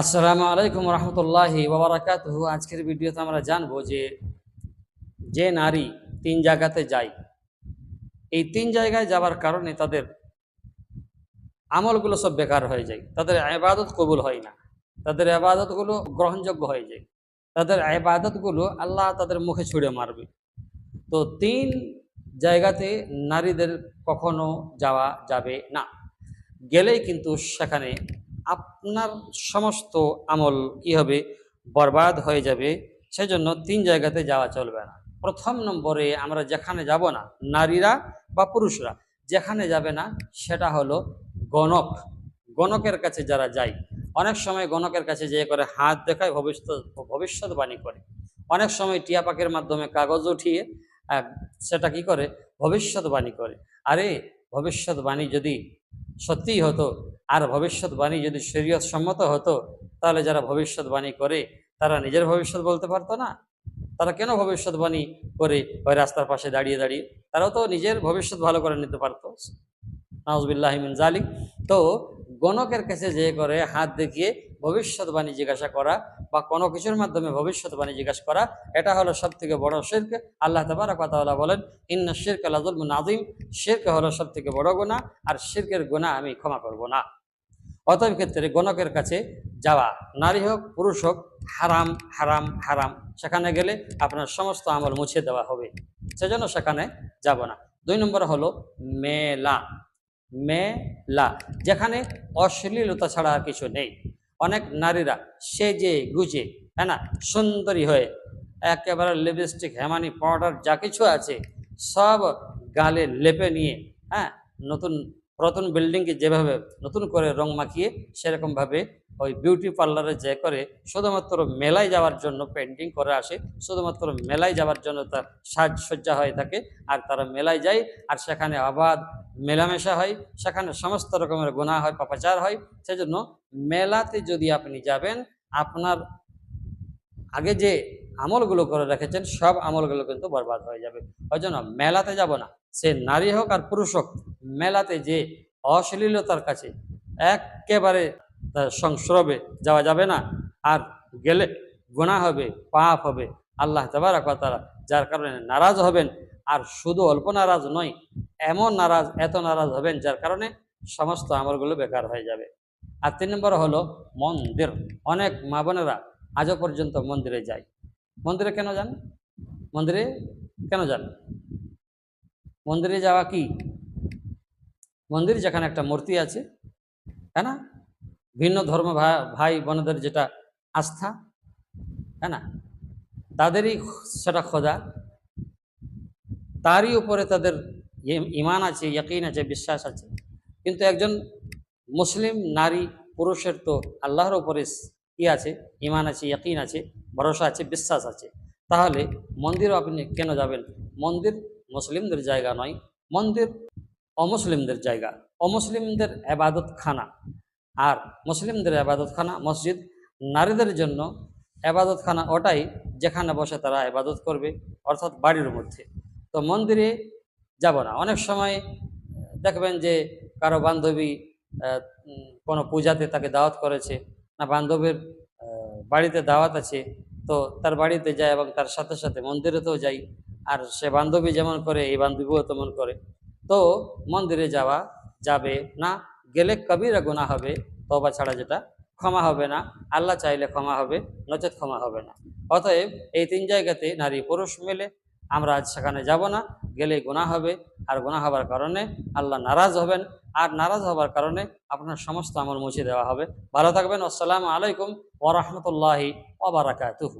আসসালামু আলাইকুম রহমতুল্লাহি ওবরাকাতুহ আজকের ভিডিওতে আমরা জানব যে যে নারী তিন জায়গাতে যায়, এই তিন জায়গায় যাবার কারণে তাদের আমলগুলো সব বেকার হয়ে যায়, তাদের আবাদত কবুল হয় না, তাদের আবাদতগুলো গ্রহণযোগ্য হয়ে যায়, তাদের আবাদতগুলো আল্লাহ তাদের মুখে ছুঁড়ে মারবে। তো তিন জায়গাতে নারীদের কখনো যাওয়া যাবে না, গেলেই কিন্তু সেখানে আপনার সমস্ত আমল কি হবে? বরবাদ হয়ে যাবে। সেজন্য তিন জায়গাতে যাওয়া চলবে না। প্রথম নম্বরে আমরা যেখানে যাব না, নারীরা বা পুরুষরা, যেখানে যাবে না, সেটা হলো গণক। গণকের কাছে যারা যায়, অনেক সময় গণকের কাছে যেয়ে করে হাত দেখায় ভবিষ্যৎ, ভবিষ্যৎবাণী করে। অনেক সময় টিয়া পাখির মাধ্যমে কাগজ উঠিয়ে সেটা কি করে? ভবিষ্যৎবাণী করে। আরে, ভবিষ্যৎবাণী যদি সত্যিই হতো আর ভবিষ্যৎবাণী যদি শরীয়ত সম্মত হতো, তাহলে যারা ভবিষ্যৎবাণী করে, তারা নিজের ভবিষ্যৎ বলতে পারতো না। তারা কেন ভবিষ্যৎবাণী করে ওই রাস্তার পাশে দাঁড়িয়ে দাঁড়িয়ে? তারাও তো নিজের ভবিষ্যৎ ভালো করে নিতে পারতো। নাউজবিল্লাহিমিন জালিক। তো গণকের কাছে যে করে হাত দেখিয়ে ভবিষ্যৎবাণী জিজ্ঞাসা করা বা কোনো কিছুর মাধ্যমে ভবিষ্যৎবাণী জিজ্ঞাসা করা, এটা হলো সব থেকে বড় শির্ক। আল্লাহ তাবারা কথা বলেন, ইন্না শির্ক আল্লাহুল নাজিম শির্ক হলো সব থেকে বড় গুণা আর শির্কের গুণা আমি ক্ষমা করব না। অতএব ক্ষেত্রে গণকের কাছে যাওয়া, নারী হোক, পুরুষ হোক, হারাম হারাম হারাম, সেখানে গেলে আপনার সমস্ত আমল মুছে দেওয়া হবে। সেজন্য সেখানে যাব না। দুই নম্বর হলো মেলা। মেলা, যেখানে অশ্লীলতা ছাড়া আর কিছু নেই। অনেক নারীরা সেজে গুজে হ্যাঁ না? সুন্দরী হয়ে একেবারে লিপস্টিক হেমানি পাউডার যা কিছু আছে, সব গালে লেপে নিয়ে হ্যাঁ নতুন পুরাতন বিল্ডিংকে যেভাবে নতুন করে রং মাখিয়ে সেরকমভাবে ওই বিউটি পার্লারে যে করে শুধুমাত্র মেলায় যাওয়ার জন্য পেন্টিং করে আসে, শুধুমাত্র মেলায় যাওয়ার জন্য তার সাজসজ্জা হয়ে থাকে আর তারা মেলায় যায় আর সেখানে আবাদ মেলামেশা হয়, সেখানে সমস্ত রকমের গোনা হয়, পাপাচার হয়। সেজন্য মেলাতে যদি আপনি যাবেন, আপনার আগে যে আমলগুলো করে রেখেছেন, সব আমলগুলো কিন্তু বরবাদ হয়ে যাবে। ওই জন্য মেলাতে যাব না। সে নারী হোক আর পুরুষ হোক, মেলাতে যে অশ্লীলতার কাছে একেবারে সংস্রবে যাওয়া যাবে না। আর গেলে গুণা হবে, পাপ হবে। আল্লাহ তাবারা তারা যার কারণে নারাজ হবেন, আর শুধু অল্প নারাজ নয়, এমন নারাজ, এত নারাজ হবেন যার কারণে সমস্ত আমলগুলো বেকার হয়ে যাবে। আর তিন নম্বর হলো মন্দির। অনেক মা বোনেরা আজও পর্যন্ত মন্দিরে যায়। মন্দিরে কেন যান? মন্দিরে কেন যান? মন্দিরে যাওয়া কি? মন্দির যেখানে একটা মূর্তি আছে, তাই না? ভিন্ন ধর্ম ভাই বোনদের যেটা আস্থা, তাই না? তাদেরই সেটা খোদা। তারই উপরে তাদের ইম- ইমান আছে, ইয়াকিন আছে, বিশ্বাস আছে। কিন্তু একজন মুসলিম নারী, পুরুষের তো আল্লাহর উপরে ই আছে ইমান আছে, ইয়াকিন আছে, ভরসা আছে, বিশ্বাস আছে। তাহলে মন্দিরও আপনি কেন যাবেন? মন্দির মুসলিমদের জায়গা নয়, মন্দির অমুসলিমদের জায়গা। অমুসলিমদের আবাদত খানা আর মুসলিমদের আবাদত খানা মসজিদ নারীদের জন্য আবাদত খানা ওটাই যেখানে বসে তারা আবাদত করবে, অর্থাৎ বাড়ির মধ্যে। তো মন্দিরে যাব না। অনেক সময় দেখবেন যে কারও বান্ধবী কোনো পূজাতে তাকে দাওয়াত করেছে। না বান্ধবের বাড়িতে দাওয়াত আছে, তো তার বাড়িতে যায় এবং তার সাথে সাথে মন্দিরেতেও যাই। আর সে বান্ধবী যেমন করে, এই বান্ধবীও তেমন করে। তো মন্দিরে যাওয়া যাবে না, গেলে কবিরা গুণা হবে তবা ছাড়া যেটা ক্ষমা হবে না, আল্লাহ চাইলে ক্ষমা হবে, নচেত ক্ষমা হবে না। অতএব এই তিন জায়গাতে নারী পুরুষ মিলে আমরা আজ সেখানে যাব না গেলে গুণা হবে আর গোনা হবার কারণে আল্লাহ নারাজ হবেন। আর নারাজ হবার কারণে আপনার সমস্ত আমল মুছে দেওয়া হবে। ভালো থাকবেন। আসসালামু আলাইকুম ওরহমতুল্লাহি ওবরাকাতুহু